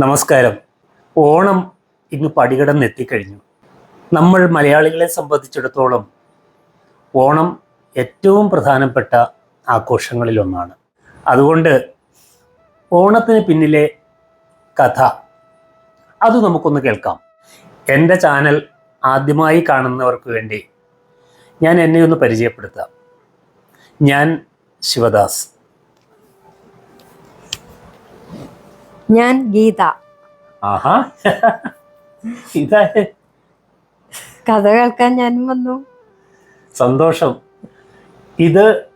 നമസ്കാരം. ഓണം ഇന്ന് പടികടന്നെത്തിക്കഴിഞ്ഞു. നമ്മൾ മലയാളികളെ സംബന്ധിച്ചിടത്തോളം ഓണം ഏറ്റവും പ്രധാനപ്പെട്ട ആഘോഷങ്ങളിലൊന്നാണ്. അതുകൊണ്ട് ഓണത്തിന് പിന്നിലെ കഥ അത് നമുക്കൊന്ന് കേൾക്കാം. എന്റെ ചാനൽ ആദ്യമായി കാണുന്നവർക്ക് വേണ്ടി ഞാൻ എന്നെ ഒന്ന് പരിചയപ്പെടുത്താം. ഞാൻ ശിവദാസ്. ഞാൻ ഗീത. കഥ കേൾക്കാൻ ഞാൻ വന്നു. സന്തോഷം. ഇത്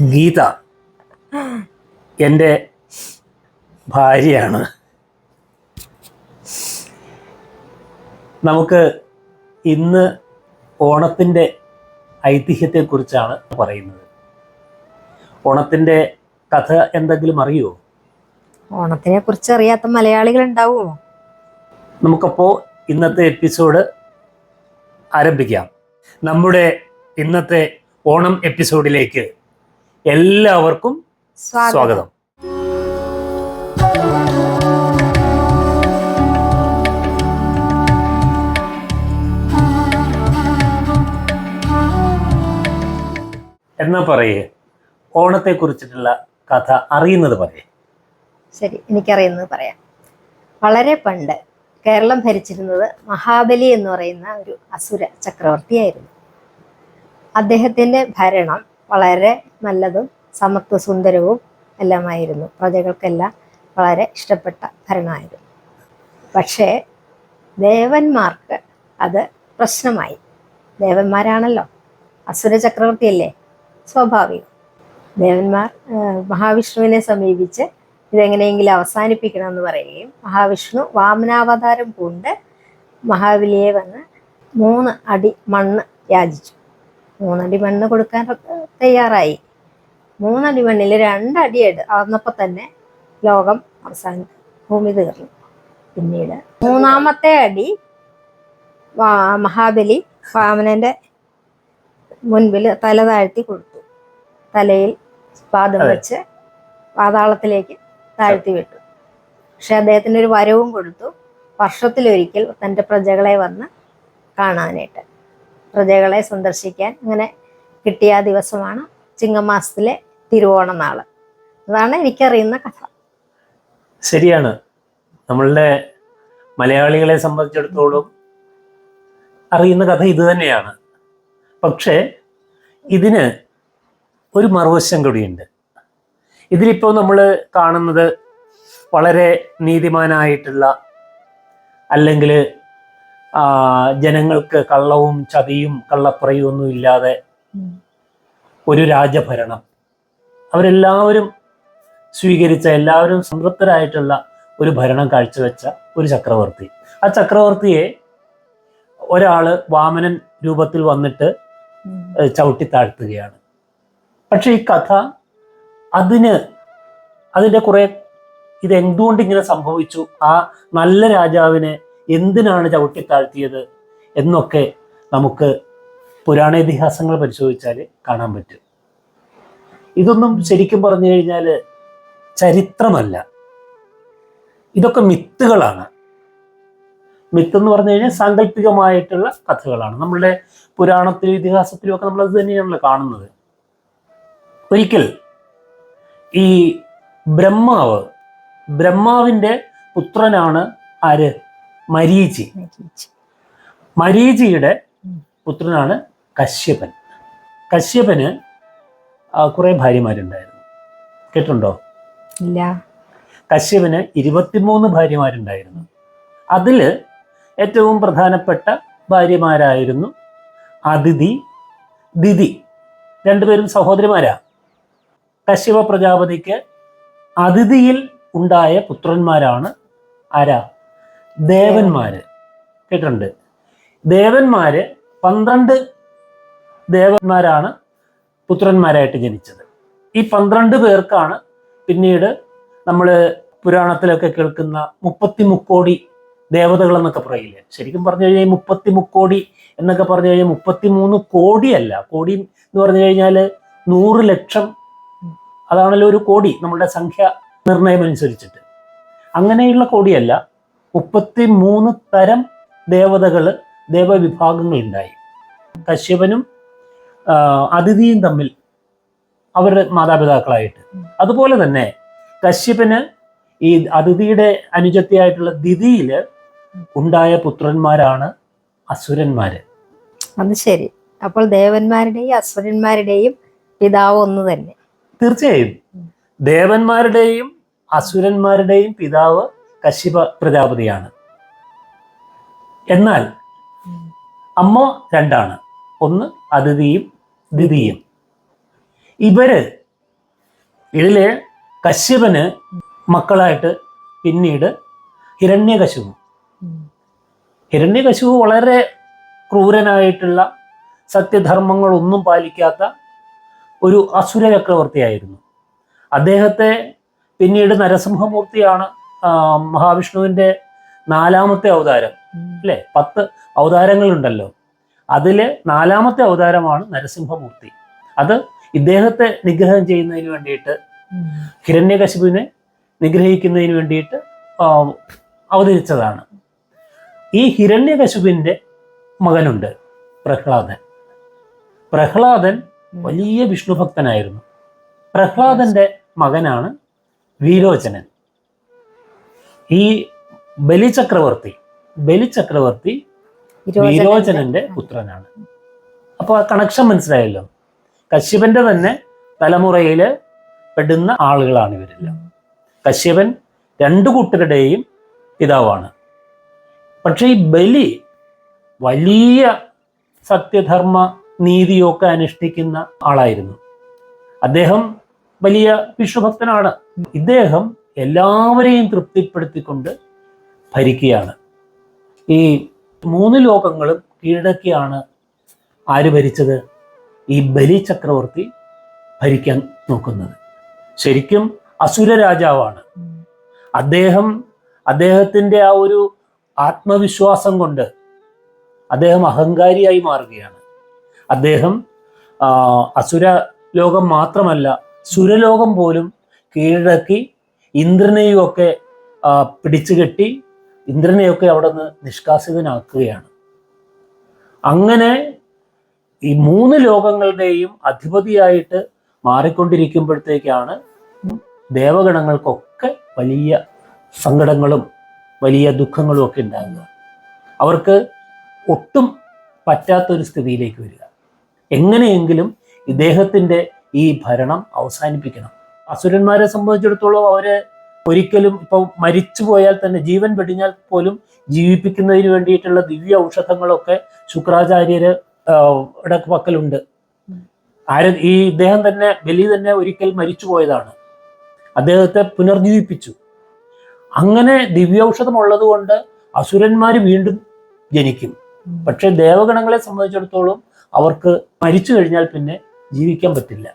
ഗീത. എന്റെ ഭാര്യയാണ്. നമുക്ക് ഇന്ന് ഓണത്തിന്റെ ഐതിഹ്യത്തെക്കുറിച്ചാണ് പറയുന്നത്. ഓണത്തിന്റെ കഥ എന്തെങ്കിലും അറിയുമോ ഓണത്തിനെ കുറിച്ച് അറിയാത്ത മലയാളികൾ ഉണ്ടാവുമോ നമുക്കപ്പോ ഇന്നത്തെ എപ്പിസോഡ് ആരംഭിക്കാം. നമ്മുടെ ഇന്നത്തെ ഓണം എപ്പിസോഡിലേക്ക് എല്ലാവർക്കും സ്വാഗതം. എന്നാ പറയേ? ഓണത്തെ കുറിച്ചിട്ടുള്ള കഥ അറിയുന്നത് പറയേ. ശരി എനിക്കറിയുന്നത് പറയാം. വളരെ പണ്ട് കേരളം ഭരിച്ചിരുന്നത് മഹാബലി എന്ന് പറയുന്ന ഒരു അസുര ചക്രവർത്തിയായിരുന്നു. അദ്ദേഹത്തിന്റെ ഭരണം വളരെ നല്ലതും സമത്വ സുന്ദരവും എല്ലാമായിരുന്നു. പ്രജകൾക്കെല്ലാം വളരെ ഇഷ്ടപ്പെട്ട ഭരണമായിരുന്നു. പക്ഷേ ദേവന്മാർക്ക് അത് പ്രശ്നമായി. ദേവന്മാരാണല്ലോ അസുര ചക്രവർത്തിയല്ലേ? സ്വാഭാവികം. ദേവന്മാർ മഹാവിഷ്ണുവിനെ സമീപിച്ച് ഇതെങ്ങനെയെങ്കിലും അവസാനിപ്പിക്കണമെന്ന് പറയുകയും മഹാവിഷ്ണു വാമനാവതാരം പൂണ്ട് മഹാബലിയെ വന്ന് മൂന്ന് അടി മണ്ണ് യാചിച്ചു. മൂന്നടി മണ്ണ് കൊടുക്കാൻ തയ്യാറായി. മൂന്നടി മണ്ണിൽ രണ്ടടി എടു അന്നപ്പോൾ തന്നെ ലോകം അവസാനിച്ചു ഭൂമി തീർന്നു. പിന്നീട് മൂന്നാമത്തെ അടി വാ- മഹാബലി വാമനന്റെ മുൻപിൽ തല താഴ്ത്തി കൊടുത്തു. തലയിൽ പാദം വെച്ച് പാതാളത്തിലേക്ക് താഴ്ത്തി വിട്ടു. പക്ഷെ അദ്ദേഹത്തിന് ഒരു വരവും കൊടുത്തു. വർഷത്തിലൊരിക്കൽ തന്റെ പ്രജകളെ വന്ന് കാണാനായിട്ട്. പ്രജകളെ സന്ദർശിക്കാൻ അങ്ങനെ കിട്ടിയ ദിവസമാണ് ചിങ്ങമാസത്തിലെ തിരുവോണ നാൾ. അതാണ് എനിക്കറിയുന്ന കഥ. ശരിയാണ്. നമ്മളുടെ മലയാളികളെ സംബന്ധിച്ചിടത്തോളം അറിയുന്ന കഥ ഇത് തന്നെയാണ്. പക്ഷേ ഇതിന് ഒരു മറുവശം കൂടിയുണ്ട്. ഇതിലിപ്പോൾ നമ്മൾ കാണുന്നത് വളരെ നീതിമാനായിട്ടുള്ള അല്ലെങ്കിൽ ജനങ്ങൾക്ക് കള്ളവും ചതിയും കള്ളപ്പുറയും ഒന്നും ഇല്ലാതെ ഒരു രാജഭരണം. അവരെല്ലാവരും സ്വീകരിച്ച എല്ലാവരും സംതൃപ്തരായിട്ടുള്ള ഒരു ഭരണം കാഴ്ചവെച്ച ഒരു ചക്രവർത്തി. ആ ചക്രവർത്തിയെ ഒരാൾ വാമനൻ രൂപത്തിൽ വന്നിട്ട് ചവിട്ടി താഴ്ത്തുകയാണ്. പക്ഷെ ഈ കഥ അതിന് അതിന്റെ കുറെ ഇത് എന്തുകൊണ്ട് ഇങ്ങനെ സംഭവിച്ചു? ആ നല്ല രാജാവിനെ എന്തിനാണ് ചവിട്ടി താഴ്ത്തിയത് എന്നൊക്കെ നമുക്ക് പുരാണ ഇതിഹാസങ്ങൾ പരിശോധിച്ചാൽ കാണാൻ പറ്റും. ഇതൊന്നും ശരിക്കും പറഞ്ഞു കഴിഞ്ഞാൽ ചരിത്രമല്ല. ഇതൊക്കെ മിത്തുകളാണ്. മിത്ത് എന്ന് പറഞ്ഞു കഴിഞ്ഞാൽ സാങ്കല്പികമായിട്ടുള്ള കഥകളാണ്. നമ്മളുടെ പുരാണത്തിലും ഇതിഹാസത്തിലും ഒക്കെ നമ്മൾ അത് തന്നെയാണല്ലോ കാണുന്നത്. ഒരിക്കൽ ഈ ബ്രഹ്മാവ് ബ്രഹ്മാവിന്റെ പുത്രനാണ് ആര്? മരീചി. മരീചിയുടെ പുത്രനാണ് കശ്യപൻ. കശ്യപന് കുറെ ഭാര്യമാരുണ്ടായിരുന്നു. കേട്ടുണ്ടോ ഇല്ല. കശ്യപന് ഇരുപത്തിമൂന്ന് ഭാര്യമാരുണ്ടായിരുന്നു. അതിൽ ഏറ്റവും പ്രധാനപ്പെട്ട ഭാര്യമാരായിരുന്നു അതിഥി ദിതി. രണ്ടുപേരും സഹോദരിമാരാ. കശ്യപ പ്രജാപതിക്ക് അതിഥിയിൽ ഉണ്ടായ പുത്രന്മാരാണ് ആരാ? ദേവന്മാര്. കേട്ടിട്ടുണ്ട്. ദേവന്മാര് പന്ത്രണ്ട് ദേവന്മാരാണ് പുത്രന്മാരായിട്ട് ജനിച്ചത്. ഈ പന്ത്രണ്ട് പേർക്കാണ് പിന്നീട് നമ്മൾ പുരാണത്തിലൊക്കെ കേൾക്കുന്ന മുപ്പത്തി മുക്കോടി ദേവതകൾ എന്നൊക്കെ പറയില്ലേ? ശരിക്കും പറഞ്ഞു കഴിഞ്ഞാൽ മുപ്പത്തി മുക്കോടി എന്നൊക്കെ പറഞ്ഞു കഴിഞ്ഞാൽ മുപ്പത്തി മൂന്ന് കോടിയല്ല. കോടി എന്ന് പറഞ്ഞു കഴിഞ്ഞാൽ നൂറ് ലക്ഷം അതാണല്ലോ ഒരു കോടി നമ്മളുടെ സംഖ്യ നിർണയം അനുസരിച്ചിട്ട് അങ്ങനെയുള്ള കോടിയല്ല മുപ്പത്തി മൂന്ന് തരം ദേവതകൾ ദേവവിഭാഗങ്ങൾ ഉണ്ടായി കശ്യപനും അതിഥിയും തമ്മിൽ അവരുടെ മാതാപിതാക്കളായിട്ട്. അതുപോലെ തന്നെ കശ്യപന് ഈ അതിഥിയുടെ അനുജത്തിയായിട്ടുള്ള ദിതിയിൽ ഉണ്ടായ പുത്രന്മാരാണ് അസുരന്മാര്. അത് ശരി. അപ്പോൾ ദേവന്മാരുടെയും അസുരന്മാരുടെയും പിതാവ് ഒന്ന് തന്നെ. തീർച്ചയായും. ദേവന്മാരുടെയും അസുരന്മാരുടെയും പിതാവ് കശ്യപ പ്രജാപതിയാണ്. എന്നാൽ അമ്മ രണ്ടാണ്. ഒന്ന് അതിഥിയും ദിതിയും ഇവർ ഇതിൽ കശ്യപന് മക്കളായിട്ട് പിന്നീട് ഹിരണ്യകശുപു ഹിരണ്യകശുപു വളരെ ക്രൂരനായിട്ടുള്ള സത്യധർമ്മങ്ങളൊന്നും പാലിക്കാത്ത ഒരു അസുര ചക്രവർത്തിയായിരുന്നു. അദ്ദേഹത്തെ പിന്നീട് നരസിംഹമൂർത്തിയാണ് മഹാവിഷ്ണുവിന്റെ നാലാമത്തെ അവതാരം അല്ലേ? പത്ത് അവതാരങ്ങളുണ്ടല്ലോ. അതിലെ നാലാമത്തെ അവതാരമാണ് നരസിംഹമൂർത്തി. അത് ഇദ്ദേഹത്തെ നിഗ്രഹം ചെയ്യുന്നതിന് വേണ്ടിയിട്ട് ഹിരണ്യകശിപുവിനെ നിഗ്രഹിക്കുന്നതിന് വേണ്ടിയിട്ട് അവതരിച്ചതാണ്. ഈ ഹിരണ്യകശിപുവിന്റെ മകനുണ്ട് പ്രഹ്ലാദൻ. പ്രഹ്ലാദൻ വലിയ വിഷ്ണു ഭക്തനായിരുന്നു പ്രഹ്ലാദന്റെ മകനാണ് വീരോചനൻ. ഈ ബലിചക്രവർത്തി ബലിചക്രവർത്തി വീരോചനന്റെ പുത്രനാണ്. അപ്പോൾ ആ കണക്ഷൻ മനസ്സിലായല്ലോ? കശ്യപന്റെ തന്നെ തലമുറയിൽ പെടുന്ന ആളുകളാണ് ഇവരെല്ലാം. കശ്യപൻ രണ്ടു കൂട്ടരുടെയും പിതാവാണ്. പക്ഷെ ഈ ബലി വലിയ സത്യധർമ്മ നീതിയൊക്കെ അനുഷ്ഠിക്കുന്ന ആളായിരുന്നു. അദ്ദേഹം വലിയ വിശ്വഭക്തനാണ്. ഇദ്ദേഹം എല്ലാവരെയും തൃപ്തിപ്പെടുത്തിക്കൊണ്ട് ഭരിക്കുകയാണ്. ഈ മൂന്ന് ലോകങ്ങളും കീഴടക്കിയാണ് ആര് ഭരിച്ചത്? ഈ ബലി ചക്രവർത്തി ഭരിക്കാൻ നോക്കുന്നത്. ശരിക്കും അസുര രാജാവാണ്. അദ്ദേഹം അദ്ദേഹത്തിന്റെ ആ ഒരു ആത്മവിശ്വാസം കൊണ്ട് അദ്ദേഹം അഹങ്കാരിയായി മാറുകയാണ്. അദ്ദേഹം അസുര ലോകം മാത്രമല്ല സുരലോകം പോലും കീഴടക്കി ഇന്ദ്രനെയും ഒക്കെ പിടിച്ചു പിടിച്ചുകെട്ടി ഇന്ദ്രനെയൊക്കെ അവിടെ നിന്ന് നിഷ്കാസിതനാക്കുകയാണ്. അങ്ങനെ ഈ മൂന്ന് ലോകങ്ങളുടെയും അധിപതിയായിട്ട് മാറിക്കൊണ്ടിരിക്കുമ്പോഴത്തേക്കാണ് ദേവഗണങ്ങൾക്കൊക്കെ വലിയ സങ്കടങ്ങളും വലിയ ദുഃഖങ്ങളും ഒക്കെ ഉണ്ടാകുക. അവർക്ക് ഒട്ടും പറ്റാത്തൊരു സ്ഥിതിയിലേക്ക് വരിക. എങ്ങനെയെങ്കിലും ഇദ്ദേഹത്തിന്റെ ഈ ഭരണം അവസാനിപ്പിക്കണം. അസുരന്മാരെ സംബന്ധിച്ചിടത്തോളം അവരെ ഒരിക്കലും ഇപ്പൊ മരിച്ചു പോയാൽ തന്നെ ജീവൻ വെടിഞ്ഞാൽ പോലും ജീവിപ്പിക്കുന്നതിന് വേണ്ടിയിട്ടുള്ള ദിവ്യ ഔഷധങ്ങളൊക്കെ ശുക്രാചാര്യര് പക്കലുണ്ട്. ആര ഈ ഇദ്ദേഹം തന്നെ ബലി തന്നെ ഒരിക്കൽ മരിച്ചു പോയതാണ്. അദ്ദേഹത്തെ പുനർജീവിപ്പിച്ചു. അങ്ങനെ ദിവ്യൌഷധം ഉള്ളത് കൊണ്ട് അസുരന്മാർ വീണ്ടും ജനിക്കും. പക്ഷെ ദേവഗണങ്ങളെ സംബന്ധിച്ചിടത്തോളം അവർക്ക് മരിച്ചു കഴിഞ്ഞാൽ പിന്നെ ജീവിക്കാൻ പറ്റില്ല.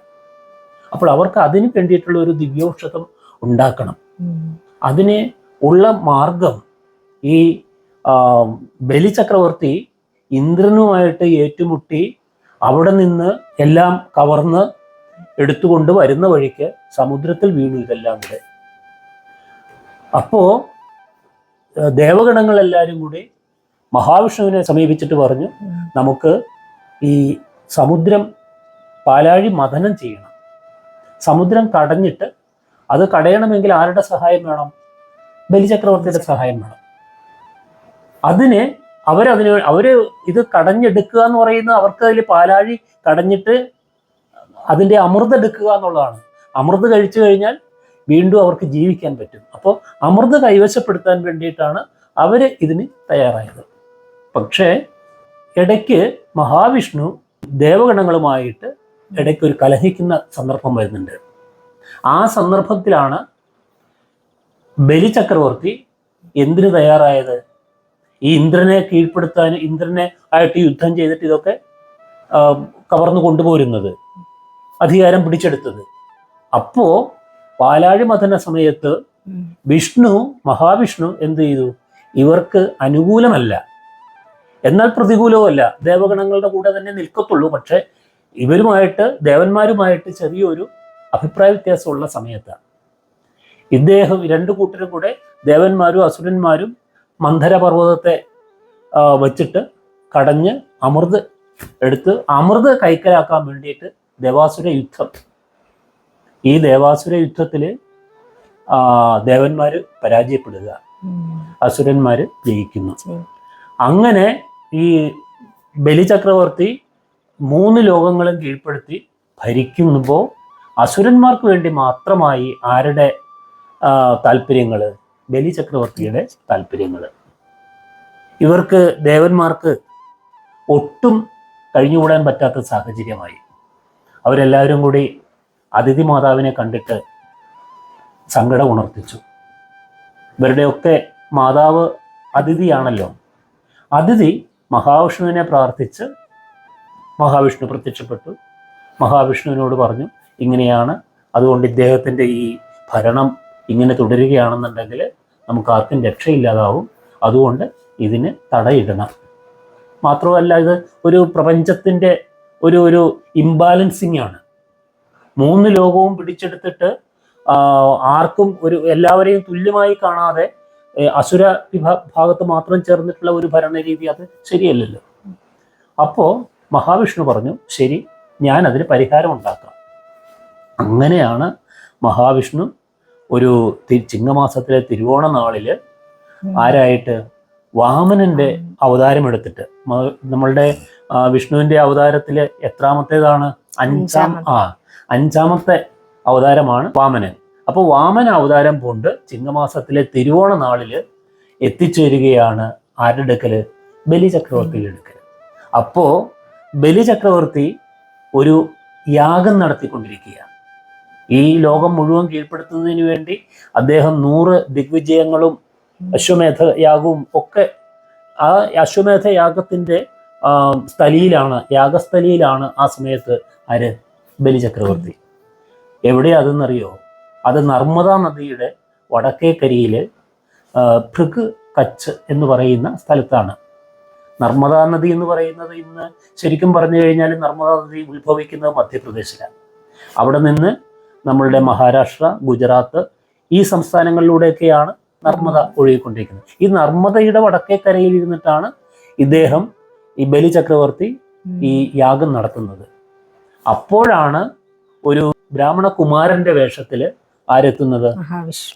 അപ്പോൾ അവർക്ക് അതിന് വേണ്ടിയിട്ടുള്ള ഒരു ദിവ്യൌഷധം ഉണ്ടാക്കണം. അതിന് ഉള്ള മാർഗം ഈ ബലിചക്രവർത്തി ഇന്ദ്രനുമായിട്ട് ഏറ്റുമുട്ടി അവിടെ നിന്ന് എല്ലാം കവർന്ന് എടുത്തുകൊണ്ട് വരുന്ന വഴിക്ക് സമുദ്രത്തിൽ വീണു ഇതെല്ലാം കൂടെ. അപ്പോ ദേവഗണങ്ങളെല്ലാരും ദേവഗണങ്ങളെല്ലാവരും കൂടി മഹാവിഷ്ണുവിനെ സമീപിച്ചിട്ട് പറഞ്ഞു നമുക്ക് ഈ സമുദ്രം പാലാഴി മഥനം ചെയ്യണം. സമുദ്രം കടഞ്ഞിട്ട് അത് കടയണമെങ്കിൽ ആരുടെ സഹായം വേണം? ബലിചക്രവർത്തിയുടെ സഹായം വേണം. അതിന് അവരതിന് അവർ ഇത് കടഞ്ഞെടുക്കുക എന്ന് പറയുന്നത് അവർക്ക് അതിൽ പാലാഴി കടഞ്ഞിട്ട് അതിന്റെ അമൃത് എടുക്കുക എന്നുള്ളതാണ്. അമൃത് കഴിച്ചു കഴിഞ്ഞാൽ വീണ്ടും അവർക്ക് ജീവിക്കാൻ പറ്റും. അപ്പോൾ അമൃത് കൈവശപ്പെടുത്താൻ വേണ്ടിയിട്ടാണ് അവർ ഇതിന് തയ്യാറായത്. പക്ഷേ ഇടയ്ക്ക് മഹാവിഷ്ണു ദേവഗണങ്ങളുമായിട്ട് ഇടയ്ക്ക് ഒരു കലഹിക്കുന്ന സന്ദർഭം വരുന്നുണ്ട്. ആ സന്ദർഭത്തിലാണ് ബലിചക്രവർത്തി എന്തിനു തയ്യാറായത്? ഈ ഇന്ദ്രനെ കീഴ്പ്പെടുത്താൻ ഇന്ദ്രനെ ആയിട്ട് യുദ്ധം ചെയ്തിട്ട് ഇതൊക്കെ കവർന്നു കൊണ്ടുപോരുന്നത് അധികാരം പിടിച്ചെടുത്തത്. അപ്പോ പാലാഴി മഥന സമയത്ത് വിഷ്ണു മഹാവിഷ്ണു എന്ത് ചെയ്തു? ഇവർക്ക് അനുകൂലമല്ല. എന്നാൽ പ്രതികൂലവുമല്ല. ദേവഗണങ്ങളുടെ കൂടെ തന്നെ നിൽക്കത്തുള്ളൂ. പക്ഷെ ഇവരുമായിട്ട് ദേവന്മാരുമായിട്ട് ചെറിയൊരു അഭിപ്രായ വ്യത്യാസമുള്ള സമയത്താണ്. ഇദ്ദേഹം രണ്ട് കൂട്ടരും കൂടെ ദേവന്മാരും അസുരന്മാരും മന്ധരപർവതത്തെ വച്ചിട്ട് കടഞ്ഞ് അമൃത് എടുത്ത് അമൃത് കൈക്കലാക്കാൻ വേണ്ടിയിട്ട് ദേവാസുര യുദ്ധം. ഈ ദേവാസുര യുദ്ധത്തിൽ ദേവന്മാർ പരാജയപ്പെടുക. അസുരന്മാർ ജയിക്കുന്നു. അങ്ങനെ ഈ ബലി ചക്രവർത്തി മൂന്ന് ലോകങ്ങളും കീഴ്പ്പെടുത്തി ഭരിക്കുമ്പോൾ അസുരന്മാർക്ക് വേണ്ടി മാത്രമായി ആരുടെ താല്പര്യങ്ങൾ ബലി ചക്രവർത്തിയുടെ താല്പര്യങ്ങൾ ഇവർക്ക് ദേവന്മാർക്ക് ഒട്ടും കഴിഞ്ഞുകൂടാൻ പറ്റാത്ത സാഹചര്യമായി. അവരെല്ലാവരും കൂടി അതിഥി മാതാവിനെ കണ്ടിട്ട് സങ്കടം ഉണർത്തിച്ചു. ഇവരുടെയൊക്കെ മാതാവ് അതിഥിയാണല്ലോ. അതിഥി മഹാവിഷ്ണുവിനെ പ്രാർത്ഥിച്ച് മഹാവിഷ്ണു പ്രത്യക്ഷപ്പെട്ടു. മഹാവിഷ്ണുവിനോട് പറഞ്ഞു ഇങ്ങനെയാണ് അതുകൊണ്ട് ഇദ്ദേഹത്തിന്റെ ഈ ഭരണം ഇങ്ങനെ തുടരുകയാണെന്നുണ്ടെങ്കിൽ നമുക്ക് ആർക്കും രക്ഷയില്ലാതാവും. അതുകൊണ്ട് ഇതിന് തടയിടണം. മാത്രമല്ല ഇത് ഒരു പ്രപഞ്ചത്തിന്റെ ഒരു ഒരു ഇംബാലൻസിങ് ആണ്. മൂന്ന് ലോകവും പിടിച്ചെടുത്തിട്ട് ആർക്കും ഒരു എല്ലാവരെയും തുല്യമായി കാണാതെ അസുര വിഭാ ഭാഗത്ത് മാത്രം ചേർന്നിട്ടുള്ള ഒരു ഭരണരീതി അത് ശരിയല്ലല്ലോ. അപ്പോൾ മഹാവിഷ്ണു പറഞ്ഞു ശരി ഞാൻ അതിന് പരിഹാരം ഉണ്ടാക്കാം. അങ്ങനെയാണ് മഹാവിഷ്ണു ഒരു ചിങ്ങമാസത്തിലെ തിരുവോണ നാളിൽ ആരായിട്ട് വാമനന്റെ അവതാരം എടുത്തിട്ട് നമ്മളുടെ വിഷ്ണുവിന്റെ അവതാരത്തിൽ എത്രാമത്തേതാണ്? അഞ്ചാം ആ അഞ്ചാമത്തെ അവതാരമാണ് വാമനൻ. അപ്പോൾ വാമന അവതാരം പോണ്ട് ചിങ്ങമാസത്തിലെ തിരുവോണ നാളിൽ എത്തിച്ചേരുകയാണ് ആരുടെ അടുക്കൽ ബലി ചക്രവർത്തിയുടെ അടുക്കൽ അപ്പോൾ ബലിചക്രവർത്തി ഒരു യാഗം നടത്തിക്കൊണ്ടിരിക്കുകയാണ്. ഈ ലോകം മുഴുവൻ കീഴ്പ്പെടുത്തുന്നതിന് വേണ്ടി അദ്ദേഹം നൂറ് ദിഗ്വിജയങ്ങളും അശ്വമേധ യാഗവും ഒക്കെ ആ അശ്വമേധ യാഗത്തിന്റെ ആ, സ്ഥലിയിലാണ് യാഗസ്ഥലിയിലാണ് ആ സമയത്ത് ആര്? ബലിചക്രവർത്തി എവിടെയാ അതെന്നറിയോ? അത് നർമ്മദാ നദിയുടെ വടക്കേക്കരിയിൽ ഭൃഗ് കച്ച് എന്ന് പറയുന്ന സ്ഥലത്താണ്. നർമ്മദാ നദി എന്ന് പറയുന്നത് ഇന്ന് ശരിക്കും പറഞ്ഞു കഴിഞ്ഞാൽ നർമ്മദാ നദി ഉത്ഭവിക്കുന്നത് മധ്യപ്രദേശിലാണ്. അവിടെ നിന്ന് നമ്മളുടെ മഹാരാഷ്ട്ര ഗുജറാത്ത് ഈ സംസ്ഥാനങ്ങളിലൂടെയൊക്കെയാണ് നർമ്മദ ഒഴുകിക്കൊണ്ടിരിക്കുന്നത്. ഈ നർമ്മദയുടെ വടക്കേ കരയിൽ ഇരുന്നിട്ടാണ് ഇദ്ദേഹം ഈ ബലി ചക്രവർത്തി ഈ യാഗം നടത്തുന്നത്. അപ്പോഴാണ് ഒരു ബ്രാഹ്മണ കുമാരന്റെ വേഷത്തിൽ ആരെത്തുന്നത്?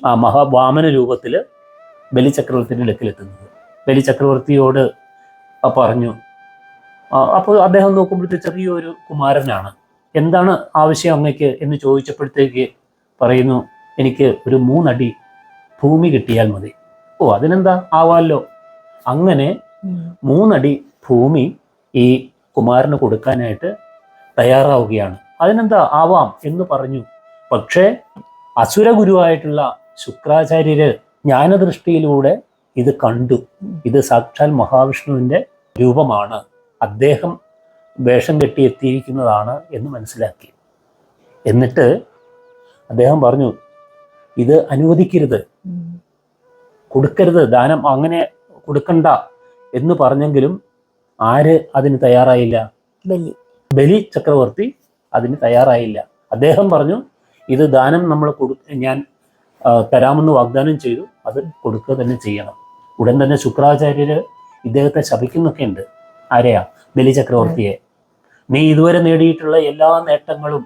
ആ മഹാവാമന രൂപത്തിൽ ബലി ലക്കിലെത്തുന്നത്. ബലിചക്രവർത്തിയോട് പറഞ്ഞു അപ്പോൾ അദ്ദേഹം നോക്കുമ്പോഴത്തെ ചെറിയൊരു കുമാരനാണ്. എന്താണ് ആവശ്യം അങ്ങക്ക്? എന്ന് ചോദിച്ചപ്പോഴത്തേക്ക് പറയുന്നു എനിക്ക് ഒരു മൂന്നടി ഭൂമി കിട്ടിയാൽ മതി. ഓ അതിനെന്താ? ആവാല്ലോ അങ്ങനെ മൂന്നടി ഭൂമി ഈ കുമാരന് കൊടുക്കാനായിട്ട് തയ്യാറാവുകയാണ്. അതിനെന്താ? ആവാം എന്ന് പറഞ്ഞു. പക്ഷേ അസുരഗുരുവായിട്ടുള്ള ശുക്രാചാര്യര് ജ്ഞാനദൃഷ്ടിയിലൂടെ ഇത് കണ്ടു. ഇത് സാക്ഷാൽ മഹാവിഷ്ണുവിന്റെ രൂപമാണ്. അദ്ദേഹം വേഷം കെട്ടി എത്തിയിരിക്കുന്നതാണ് എന്ന് മനസ്സിലാക്കി. എന്നിട്ട് അദ്ദേഹം പറഞ്ഞു ഇത് അനുവദിക്കരുത്. കൊടുക്കരുത്. ദാനം അങ്ങനെ കൊടുക്കണ്ട. എന്ന് പറഞ്ഞെങ്കിലും ആര് അതിന് തയ്യാറായില്ല? ബലി. ബലി ചക്രവർത്തി അതിന് തയ്യാറായില്ല. അദ്ദേഹം പറഞ്ഞു ഇത് ദാനം നമ്മൾ കൊടു ഞാൻ തരാമെന്ന് വാഗ്ദാനം ചെയ്തു. അത് കൊടുക്കുക തന്നെ ചെയ്യണം. ഉടൻ തന്നെ ശുക്രാചാര്യര് ഇദ്ദേഹത്തെ ശപിക്കുന്നൊക്കെ ഉണ്ട്. ആരെയാ? ബലിചക്രവർത്തിയെ നീ ഇതുവരെ നേടിയിട്ടുള്ള എല്ലാ നേട്ടങ്ങളും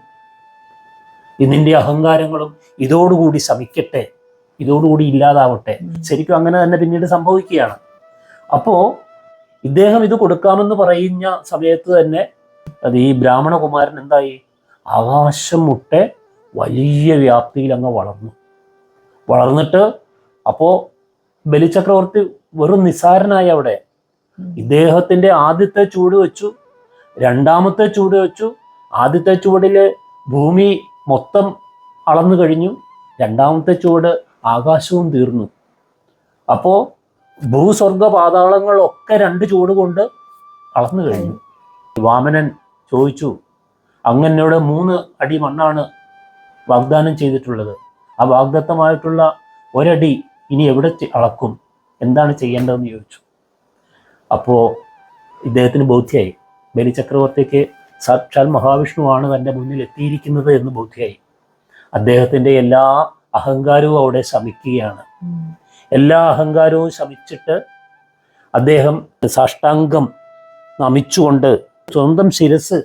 ഇതിന്റെ അഹങ്കാരങ്ങളും ഇതോടുകൂടി ശമിക്കട്ടെ. ഇതോടുകൂടി ഇല്ലാതാവട്ടെ. ശരിക്കും അങ്ങനെ തന്നെ പിന്നീട് സംഭവിക്കുകയാണ്. അപ്പോ ഇദ്ദേഹം ഇത് കൊടുക്കാമെന്ന് പറയുന്ന സമയത്ത് തന്നെ അത് ഈ ബ്രാഹ്മണകുമാരൻ എന്തായി? ആകാശം മുട്ടെ വലിയ വ്യാപ്തിയിൽ അങ്ങ് വളർന്നു. വളർന്നിട്ട് അപ്പോ ബലിചക്രവർത്തി വെറും നിസ്സാരനായി അവിടെ. ഇദ്ദേഹത്തിന്റെ ആദ്യത്തെ ചൂട് വെച്ചു രണ്ടാമത്തെ ചൂട് വെച്ചു ആദ്യത്തെ ചൂടിൽ ഭൂമി മൊത്തം അളന്നു കഴിഞ്ഞു രണ്ടാമത്തെ ചൂട് ആകാശവും തീർന്നു. അപ്പോ ഭൂസ്വർഗ പാതാളങ്ങളൊക്കെ രണ്ട് ചൂട് കൊണ്ട് അളന്നു കഴിഞ്ഞു. വാമനൻ ചോദിച്ചു അങ്ങനോട് മൂന്ന് അടി മണ്ണാണ് വാഗ്ദാനം ചെയ്തിട്ടുള്ളത്. ആ വാഗ്ദത്തമായിട്ടുള്ള ഒരടി ഇനി എവിടെ അളക്കും? എന്താണ് ചെയ്യേണ്ടതെന്ന് ചോദിച്ചു. അപ്പോൾ ഇദ്ദേഹത്തിന് ബോധ്യമായി ബലിചക്രവർത്തിക്ക് സാക്ഷാൽ മഹാവിഷ്ണുവാണ് തന്റെ മുന്നിൽ എത്തിയിരിക്കുന്നത് എന്ന് ബോധ്യമായി അദ്ദേഹത്തിന്റെ എല്ലാ അഹങ്കാരവും അവിടെ ശമിക്കുകയാണ്. എല്ലാ അഹങ്കാരവും ശമിച്ചിട്ട് അദ്ദേഹം സാഷ്ടാംഗം നമിച്ചുകൊണ്ട് സ്വന്തം ശിരസ്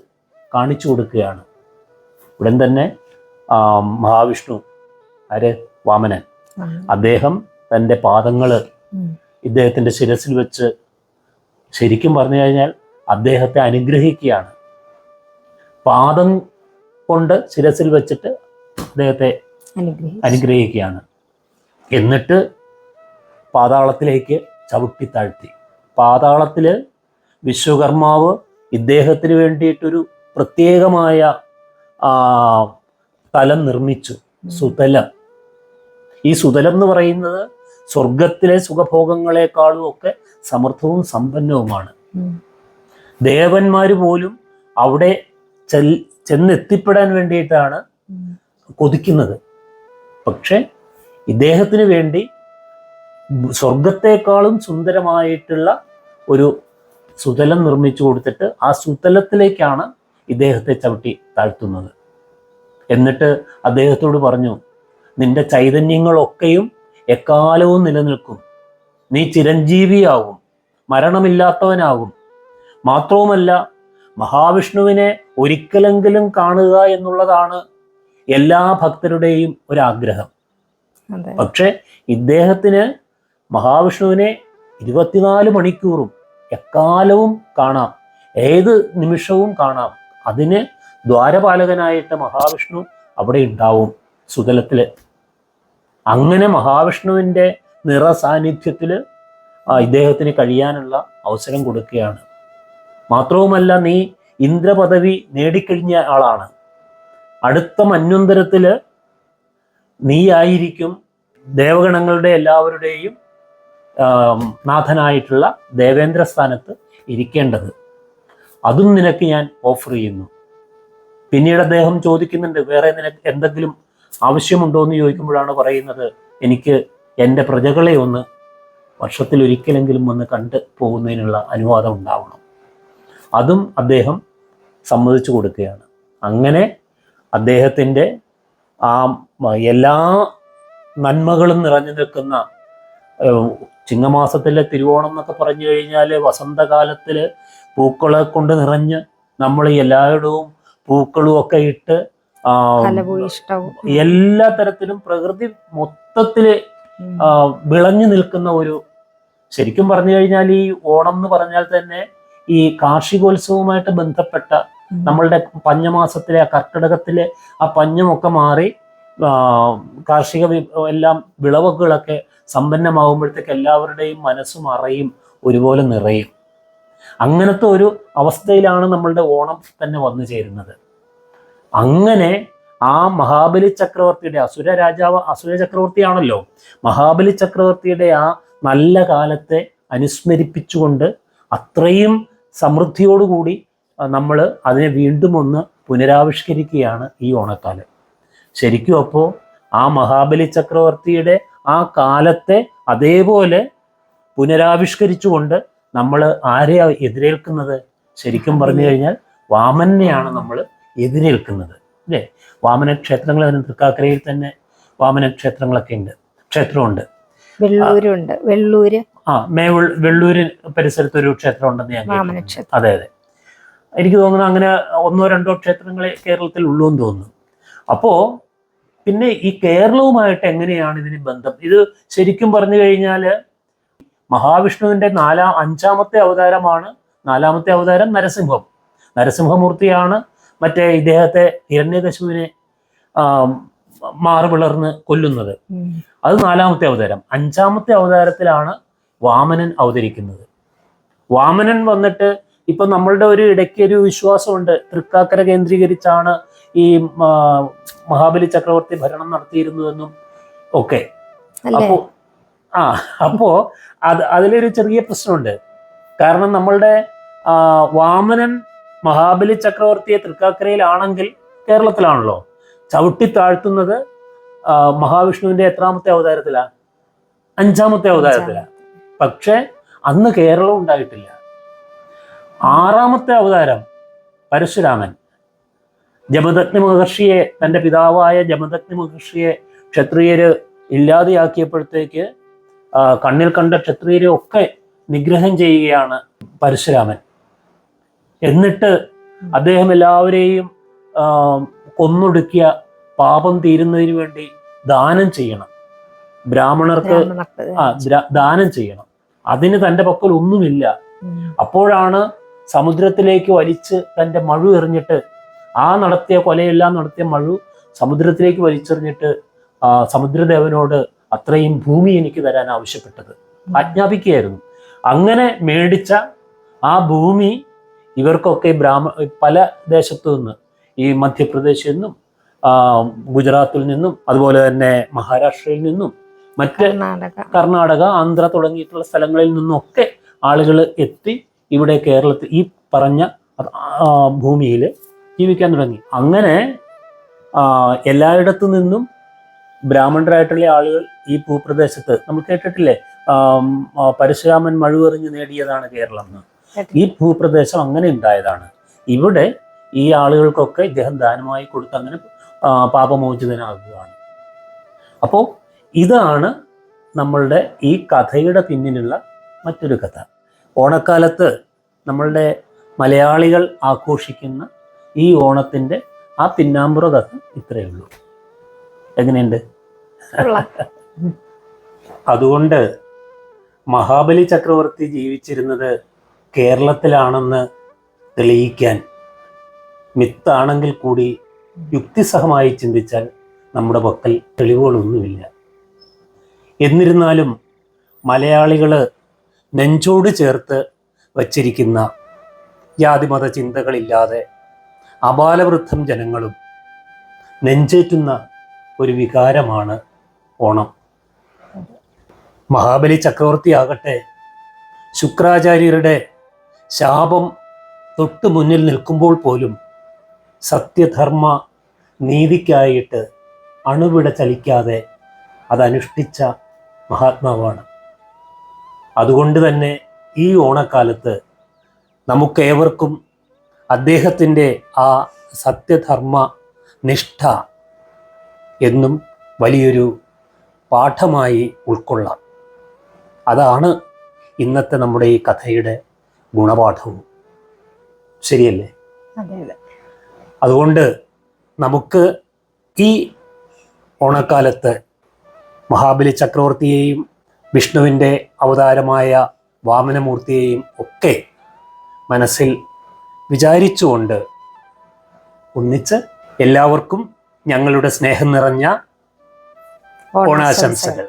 കാണിച്ചു കൊടുക്കുകയാണ്. ഉടൻ തന്നെ മഹാവിഷ്ണു ആര് വാമനൻ. അദ്ദേഹം തന്റെ പാദങ്ങൾ. ഇദ്ദേഹത്തിന്റെ ശിരസിൽ വെച്ച് ശരിക്കും പറഞ്ഞു കഴിഞ്ഞാൽ അദ്ദേഹത്തെ അനുഗ്രഹിക്കുകയാണ്. പാദം കൊണ്ട് ശിരസിൽ വെച്ചിട്ട് അദ്ദേഹത്തെ അനുഗ്രഹിക്കുകയാണ്. എന്നിട്ട് പാതാളത്തിലേക്ക് ചവിട്ടി താഴ്ത്തി. പാതാളത്തിൽ വിശ്വകർമാവ് ഇദ്ദേഹത്തിന് വേണ്ടിയിട്ടൊരു പ്രത്യേകമായ തലം നിർമ്മിച്ചു. സുതലം. ഈ സുതലം എന്ന് പറയുന്നത് സ്വർഗത്തിലെ സുഖഭോഗങ്ങളെക്കാളും ഒക്കെ സമർത്ഥവും സമ്പന്നവുമാണ്. ദേവന്മാർ പോലും അവിടെ ചെൽ ചെന്നെത്തിപ്പെടാൻ വേണ്ടിയിട്ടാണ്. കൊതിക്കുന്നത്. പക്ഷെ ഇദ്ദേഹത്തിന് വേണ്ടി സ്വർഗത്തെക്കാളും സുന്ദരമായിട്ടുള്ള ഒരു സുതലം നിർമ്മിച്ചു കൊടുത്തിട്ട് ആ സുതലത്തിലേക്കാണ് ഇദ്ദേഹത്തെ ചവിട്ടി താഴ്ത്തുന്നത്. എന്നിട്ട് അദ്ദേഹത്തോട് പറഞ്ഞു നിന്റെ ചൈതന്യങ്ങളൊക്കെയും എക്കാലവും നിലനിൽക്കും. നീ ചിരഞ്ജീവിയാവും മരണമില്ലാത്തവനാകും മാത്രവുമല്ല മഹാവിഷ്ണുവിനെ ഒരിക്കലെങ്കിലും കാണുക എന്നുള്ളതാണ് എല്ലാ ഭക്തരുടെയും ഒരാഗ്രഹം. പക്ഷെ ഇദ്ദേഹത്തിന് മഹാവിഷ്ണുവിനെ ഇരുപത്തിനാല് മണിക്കൂറും എക്കാലവും കാണാം ഏത് നിമിഷവും കാണാം. അതിന് ദ്വാരപാലകനായിട്ട് മഹാവിഷ്ണു അവിടെ ഉണ്ടാവും സുതലത്തിൽ. അങ്ങനെ മഹാവിഷ്ണുവിന്റെ നിറസാന്നിധ്യത്തിൽ ഇദ്ദേഹത്തിന് കഴിയാനുള്ള അവസരം കൊടുക്കുകയാണ്. മാത്രവുമല്ല നീ ഇന്ദ്രപദവി നേടിക്കഴിഞ്ഞ ആളാണ്. അടുത്ത മന്വന്തരത്തിൽ നീയായിരിക്കും ദേവഗണങ്ങളുടെ എല്ലാവരുടെയും നാഥനായിട്ടുള്ള ദേവേന്ദ്ര സ്ഥാനത്ത് ഇരിക്കേണ്ടത്. അതും നിനക്ക് ഞാൻ ഓഫർ ചെയ്യുന്നു. പിന്നീട് അദ്ദേഹം ചോദിക്കുന്നുണ്ട് വേറെ നിനക്ക് എന്തെങ്കിലും ആവശ്യമുണ്ടോ എന്ന് ചോദിക്കുമ്പോഴാണ് പറയുന്നത് എനിക്ക് എന്റെ പ്രജകളെ ഒന്ന് വർഷത്തിൽ ഒരിക്കലെങ്കിലും ഒന്ന് കണ്ട് പോകുന്നതിനുള്ള അനുവാദം ഉണ്ടാവണം. അതും അദ്ദേഹം സമ്മതിച്ചു കൊടുക്കുകയാണ്. അങ്ങനെ അദ്ദേഹത്തിന്റെ ആ എല്ലാ നന്മകളും നിറഞ്ഞു നിൽക്കുന്ന ചിങ്ങമാസത്തിലെ തിരുവോണം എന്നൊക്കെ പറഞ്ഞു കഴിഞ്ഞാൽ വസന്തകാലത്തിൽ പൂക്കളെ കൊണ്ട് നിറഞ്ഞ് നമ്മൾ എല്ലായിടവും പൂക്കളും ഒക്കെ ഇട്ട് എല്ലാ തരത്തിലും പ്രകൃതി മൊത്തത്തിൽ വിളഞ്ഞു നിൽക്കുന്ന ഒരു ശരിക്കും പറഞ്ഞു കഴിഞ്ഞാൽ ഈ ഓണം എന്ന് പറഞ്ഞാൽ തന്നെ ഈ കാർഷികോത്സവവുമായിട്ട് ബന്ധപ്പെട്ട. നമ്മളുടെ പഞ്ഞമാസത്തിലെ ആ കർക്കിടകത്തിലെ ആ പഞ്ഞമൊക്കെ മാറി കാർഷിക എല്ലാം വിളവുകളൊക്കെ സമ്പന്നമാകുമ്പോഴത്തേക്ക് എല്ലാവരുടെയും മനസ്സും അറയും ഒരുപോലെ നിറയും അങ്ങനത്തെ ഒരു അവസ്ഥയിലാണ് നമ്മളുടെ ഓണം തന്നെ വന്നു ചേരുന്നത്. അങ്ങനെ ആ മഹാബലി ചക്രവർത്തിയുടെ അസുര രാജാവ് അസുര ചക്രവർത്തിയാണല്ലോ. മഹാബലി ചക്രവർത്തിയുടെ ആ നല്ല കാലത്തെ അനുസ്മരിപ്പിച്ചുകൊണ്ട് അത്രയും സമൃദ്ധിയോടുകൂടി നമ്മൾ അതിനെ വീണ്ടും ഒന്ന് പുനരാവിഷ്കരിക്കുകയാണ് ഈ ഓണക്കാലം ശരിക്കും അപ്പോൾ ആ മഹാബലി ചക്രവർത്തിയുടെ ആ കാലത്തെ അതേപോലെ പുനരാവിഷ്കരിച്ചുകൊണ്ട് നമ്മൾ ആരെയാ എതിരേൽക്കുന്നത് ശരിക്കും പറഞ്ഞു കഴിഞ്ഞാൽ വാമനെയാണ് നമ്മൾ എതിരേൽക്കുന്നത് അല്ലേ? വാമന ക്ഷേത്രങ്ങൾ അതിന് തൃക്കാക്കരയിൽ തന്നെ വാമന ക്ഷേത്രങ്ങളൊക്കെ ഉണ്ട് ക്ഷേത്രമുണ്ട്. വെള്ളൂരുണ്ട് വെള്ളൂര്. ആ മേ വെള്ളൂര് പരിസരത്ത് ഒരു ക്ഷേത്രം ഉണ്ടെന്ന് ഞാൻ അതെ അതെ. എനിക്ക് തോന്നുന്നു അങ്ങനെ ഒന്നോ രണ്ടോ ക്ഷേത്രങ്ങളെ കേരളത്തിൽ ഉള്ളൂ എന്ന് തോന്നുന്നു. അപ്പോ പിന്നെ ഈ കേരളവുമായിട്ട് എങ്ങനെയാണ് ഇതിന് ബന്ധം? ഇത് ശരിക്കും പറഞ്ഞു കഴിഞ്ഞാൽ മഹാവിഷ്ണുവിന്റെ നാലാം അഞ്ചാമത്തെ അവതാരമാണ് നാലാമത്തെ അവതാരം നരസിംഹം. നരസിംഹമൂർത്തിയാണ് മറ്റേ ഇദ്ദേഹത്തെ ഹിരണ്യകശുവിനെ മാറുപിളർന്ന് കൊല്ലുന്നത്. അത് നാലാമത്തെ അവതാരം. അഞ്ചാമത്തെ അവതാരത്തിലാണ് വാമനൻ അവതരിക്കുന്നത്. വാമനൻ വന്നിട്ട് ഇപ്പൊ നമ്മളുടെ ഒരു ഇടയ്ക്ക് ഒരു വിശ്വാസമുണ്ട്. തൃക്കാക്കര കേന്ദ്രീകരിച്ചാണ് ഈ മഹാബലി ചക്രവർത്തി ഭരണം നടത്തിയിരുന്നതെന്നും ഒക്കെ. അപ്പോ ആ അപ്പോ അത് അതിലൊരു ചെറിയ പ്രശ്നമുണ്ട്. കാരണം നമ്മളുടെ വാമനൻ മഹാബലി ചക്രവർത്തിയെ തൃക്കാക്കരയിലാണെങ്കിൽ കേരളത്തിലാണല്ലോ. ചവിട്ടി താഴ്ത്തുന്നത് മഹാവിഷ്ണുവിന്റെ എത്രാമത്തെ അവതാരത്തിലാ? അഞ്ചാമത്തെ അവതാരത്തിലാ. പക്ഷെ അന്ന് കേരളം ഉണ്ടായിട്ടില്ല. ആറാമത്തെ അവതാരം പരശുരാമൻ. ജമദഗ്നി മഹർഷിയെ തന്റെ പിതാവായ ജമദഗ്നി മഹർഷിയെ ക്ഷത്രിയര് ഇല്ലാതെയാക്കിയപ്പോഴത്തേക്ക് കണ്ണിൽ കണ്ട ക്ഷത്രിയരെ ഒക്കെ നിഗ്രഹം ചെയ്യുകയാണ് പരശുരാമൻ. എന്നിട്ട് അദ്ദേഹം എല്ലാവരെയും കൊന്നൊടുക്കിയ പാപം തീരുന്നതിന് വേണ്ടി ദാനം ചെയ്യണം. ബ്രാഹ്മണർക്ക് ആ ദാനം ചെയ്യണം. അതിന് തന്റെ പക്കൽ ഒന്നുമില്ല. അപ്പോഴാണ് സമുദ്രത്തിലേക്ക് വലിച്ച് തന്റെ മഴു എറിഞ്ഞിട്ട് ആ നടത്തിയ കൊലയെല്ലാം നടത്തിയ മഴു സമുദ്രത്തിലേക്ക് വലിച്ചെറിഞ്ഞിട്ട് സമുദ്രദേവനോട് അത്രയും ഭൂമി എനിക്ക് തരാൻ ആവശ്യപ്പെട്ടത്. ആജ്ഞാപിക്കുകയായിരുന്നു. അങ്ങനെ മേടിച്ച ആ ഭൂമി ഇവർക്കൊക്കെ ബ്രാഹ്മ പല ദേശത്തു നിന്ന് ഈ മധ്യപ്രദേശിൽ നിന്നും ഗുജറാത്തിൽ നിന്നും അതുപോലെ തന്നെ മഹാരാഷ്ട്രയിൽ നിന്നും മറ്റ് കർണാടക. ആന്ധ്ര തുടങ്ങിയിട്ടുള്ള സ്ഥലങ്ങളിൽ നിന്നൊക്കെ ആളുകൾ എത്തി ഇവിടെ കേരളത്തിൽ ഈ പറഞ്ഞ ഭൂമിയിൽ ജീവിക്കാൻ തുടങ്ങി. അങ്ങനെ എല്ലായിടത്തു നിന്നും ബ്രാഹ്മണരായിട്ടുള്ള ആളുകൾ ഈ ഭൂപ്രദേശത്ത് നമ്മൾ കേട്ടിട്ടില്ലേ? പരശുരാമൻ മഴുവെറിഞ്ഞ് നേടിയതാണ് കേരളം. എന്ന് ഈ ഭൂപ്രദേശം അങ്ങനെ ഉണ്ടായതാണ്. ഇവിടെ ഈ ആളുകൾക്കൊക്കെ ഇദ്ദേഹം ദാനമായി കൊടുത്ത് അങ്ങനെ പാപമോചിതനാകുകയാണ്. അപ്പോൾ ഇതാണ് നമ്മളുടെ ഈ കഥയുടെ പിന്നിലുള്ള മറ്റൊരു കഥ. ഓണക്കാലത്ത് നമ്മളുടെ മലയാളികൾ ആഘോഷിക്കുന്ന ഈ ഓണത്തിന്റെ ആ പിന്നാമ്പുറ കഥ ഇത്രയേ ഉള്ളൂ. എങ്ങനെയുണ്ട്. അതുകൊണ്ട് മഹാബലി ചക്രവർത്തി ജീവിച്ചിരുന്നത് കേരളത്തിലാണെന്ന് തെളിയിക്കാൻ മിത്താണെങ്കിൽ കൂടി യുക്തിസഹമായി ചിന്തിച്ചാൽ നമ്മുടെ പക്കൽ തെളിവുകളൊന്നുമില്ല. എന്നിരുന്നാലും മലയാളികൾ നെഞ്ചോട് ചേർത്ത് വച്ചിരിക്കുന്ന ജാതിമത ചിന്തകളില്ലാതെ അപാലവൃദ്ധം ജനങ്ങളും നെഞ്ചേറ്റുന്ന ഒരു വികാരമാണ് ഓണം. മഹാബലി ചക്രവർത്തി ആകട്ടെ ശുക്രാചാര്യരുടെ ശാപം തൊട്ട് മുന്നിൽ നിൽക്കുമ്പോൾ പോലും സത്യധർമ്മ നീതിക്കായിട്ട് അണുവിട ചലിക്കാതെ അതനുഷ്ഠിച്ച മഹാത്മാവാണ്. അതുകൊണ്ട് തന്നെ ഈ ഓണക്കാലത്ത് നമുക്കേവർക്കും അദ്ദേഹത്തിന്റെ ആ സത്യധർമ്മ നിഷ്ഠ എന്നും വലിയൊരു പാഠമായി ഉൾക്കൊള്ളാം. അതാണ് ഇന്നത്തെ നമ്മുടെ ഈ കഥയുടെ ഗുണപാഠവും. ശരിയല്ലേ? അതെ അതെ. അതുകൊണ്ട് നമുക്ക് ഈ ഓണക്കാലത്ത് മഹാബലി ചക്രവർത്തിയെയും വിഷ്ണുവിന്റെ അവതാരമായ വാമനമൂർത്തിയെയും ഒക്കെ മനസ്സിൽ വിചാരിച്ചുകൊണ്ട് ഒന്നിച്ച് എല്ലാവർക്കും ഞങ്ങളുടെ സ്നേഹം നിറഞ്ഞ ഓണാശംസകൾ.